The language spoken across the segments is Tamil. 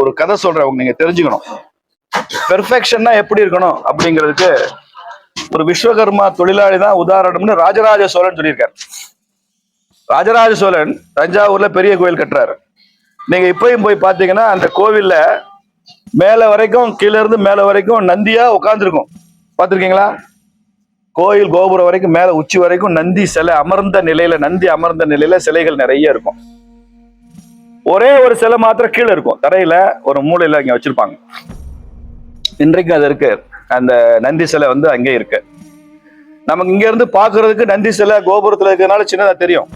ஒரு கதை சொல்றேன் நீங்க தெரிஞ்சுக்கணும். பெர்ஃபெக்ஷன்னா எப்படி இருக்கணும் அப்படிங்கிறதுக்கு ஒரு விஸ்வகர்மா தொழிலாளி தான் உதாரணம்னு ராஜராஜ சோழன் சொல்லியிருக்காரு. ராஜராஜ சோழன் தஞ்சாவூர்ல பெரிய கோயில் கட்டுறாரு. நீங்க இப்பயும் போய் பாத்தீங்கன்னா அந்த கோவில்ல மேல வரைக்கும் கீழ இருந்து மேல வரைக்கும் நந்தியா உட்காந்துருக்கும் பார்த்திருக்கீங்களா? கோயில் கோபுரம் வரைக்கும் மேல உச்சி வரைக்கும் நந்தி சிலை அமர்ந்த நிலையில நந்தி அமர்ந்த நிலையில சிலைகள் நிறைய இருக்கும். ஒரே ஒரு சிலை மாத்திரம் கீழே இருக்கும். தரையில ஒரு மூலையில இங்க வச்சிருப்பாங்க. இன்றைக்கு அது இருக்கு. அந்த நந்தி சிலை வந்து அங்கே இருக்கு. நமக்கு இங்க இருந்து பாக்குறதுக்கு நந்தி சிலை கோபுரத்துல இருக்கிறதுனால சின்னதா தெரியும்.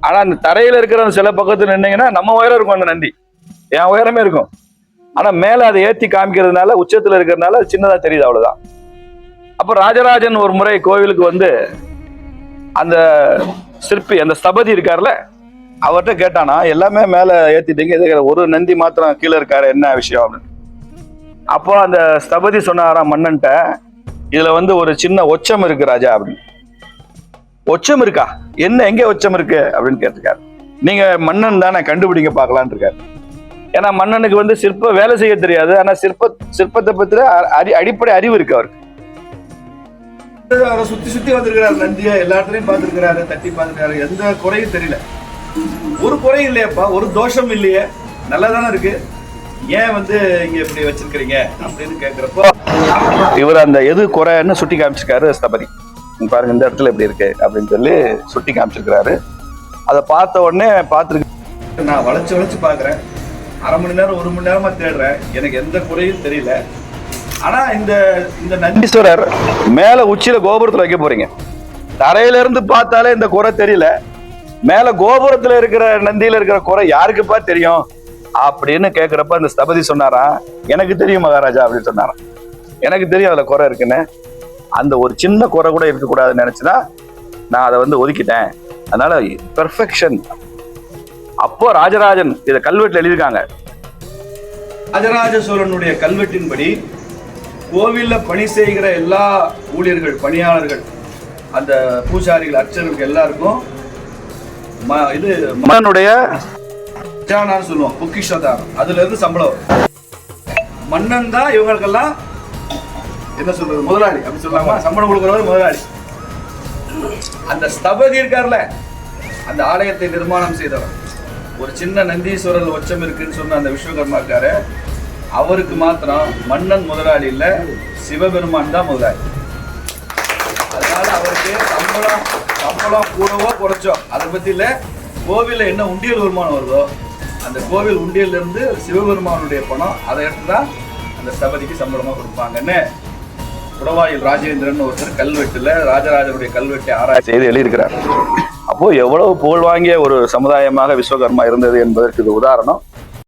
ஆனா அந்த தரையில இருக்கிற அந்த சிலை பக்கத்துல நின்னீங்கன்னா நம்ம உயரம் இருக்கும் அந்த நந்தி. என் உயரமே இருக்கும். ஆனா மேல அதை ஏத்தி காமிக்கிறதுனால உச்சத்துல இருக்கிறதுனால அது சின்னதா தெரியுது அவ்வளவுதான். அப்ப ராஜராஜன் ஒரு முறை கோவிலுக்கு வந்து அந்த சிற்பி அந்த ஸ்தபதி இருக்கார்ல அவர்கிட்ட கேட்டானா எல்லாமே மேல ஏத்திட்டீங்க இது ஒரு நந்தி மாத்திரம் கீழே இருக்காரு என்ன விஷயம்? அப்படின்னு. அப்போ அந்த ஸ்தபதி சொன்னாராம் மன்னன்ட்ட இதுல வந்து ஒரு சின்ன ஒச்சம் இருக்கு ராஜா அப்படின்னு. ஒச்சம் இருக்கா? என்ன எங்க ஒச்சம் இருக்கு? அப்படின்னு கேட்டிருக்காரு. நீங்க மன்னன் தானே கண்டுபிடிங்க பார்க்கலான் இருக்காரு. ஏன்னா மன்னனுக்கு வந்து சிற்ப வேலை செய்ய தெரியாது ஆனா சிற்ப சிற்பத்தை பத்தின அடி அடிப்படை அறிவு இருக்கு அவருக்கு. அவரை சுத்தி சுத்தி வந்திருக்கிறாரு நந்தியா எல்லா இடத்துலயும் பார்த்திருக்கிறாரு தட்டி பார்த்திருக்காரு எந்த குறையும் தெரியல. ஒரு குறையும் இல்லையாப்பா ஒரு தோஷம் இல்லையே. நல்லா தானே இருக்கு. ஏன் வந்து இங்க இப்படி வச்சிருக்கிறீங்க அப்படின்னு கேக்குறப்போ இவர் அந்த எது குறைன்னு சுட்டி காமிச்சிருக்காரு ஸ்தபதி பாருங்க இந்த இடத்துல எப்படி இருக்கு அப்படின்னு சொல்லி சுட்டி காமிச்சிருக்கிறாரு. அதை பார்த்த உடனே பார்த்துருக்கு நான் வளைச்சு வளைச்சு பார்க்குறேன். அரை மணி நேரம் ஒரு மணி நேரமா தேடுறேன். எனக்கு எந்த குறையும் தெரியல. ஆனா இந்த இந்த நந்தீஸ்வரர் மேல உச்சியில கோபுரத்துல வைக்க போறீங்க. தரையில இருந்து பார்த்தாலே இந்த குறை தெரியல. மேல கோபுரத்துல இருக்கிற நந்தியில இருக்கிற குறை யாருக்குப்பா தெரியும்? அப்படின்னு கேக்குறப்ப அந்த ஸ்தபதி சொன்னாரா? எனக்கு தெரியும் மகாராஜா அப்படின்னு சொன்னாராம் எனக்கு தெரியும் அதுல குறை இருக்குன்னு. அந்த ஒரு சின்ன குறை கூட இருக்கக்கூடாதுன்னு நினைச்சுதான் நான் அதை வந்து ஒதுக்கிட்டேன். அதனால பெர்ஃபெக்ஷன் அப்போ ராஜராஜன் இதை கல்வெட்டில் எழுதியிருக்காங்க. ராஜராஜ சோழனுடைய கல்வெட்டின்படி கோவிலில் பணி செய்கிற எல்லா ஊழியர்கள் பணியாளர்கள் அந்த பூசாரிகள் அர்ச்சகர்கள் எல்லாருக்கும் இது மன்னனுடைய ஜானான்னு சொல்லுவோம் பொக்கிஷதாரம் அதுல இருந்து சம்பளம். மன்னன் தான் இவங்களுக்கெல்லாம் என்ன சொல்றது முதலாளி. அப்படி சொல்லலாமா சம்பளம் கொடுக்குறவர் முதலாளி. அந்த ஸ்தபதி இருக்கார்ல அந்த ஆலயத்தை நிர்மாணம் செய்தவர். ஒரு சின்ன நந்தீஸ்வரர் உச்சம் இருக்குன்னு சொன்ன அந்த விஸ்வகர்மா இருக்காரு. அவருக்கு மாத்திரம் மன்னன் முதலாளி இல்ல சிவபெருமான் தான் முதலாளி. அதனால அவருக்கு சம்பளம் சம்பளம் கூடவோ குறைச்சோ அதை பற்றியில் கோவிலில் என்ன உண்டியல் வருமானம் வருதோ அந்த கோவில் உண்டியல்லேருந்து சிவபெருமானுடைய பணம் அதை எடுத்து தான் அந்த சபதிக்கு சம்பளமாக கொடுப்பாங்கன்னு குடவாயில் ராஜேந்திரன் ஒருத்தர் கல்வெட்டில் ராஜராஜனுடைய கல்வெட்டை ஆராய்ச்சி செய்து எழுதியிருக்கிறார். அப்போது எவ்வளவு புகழ் வாங்கிய ஒரு சமுதாயமாக விஸ்வகர்மா இருந்தது என்பதற்கு இது உதாரணம்.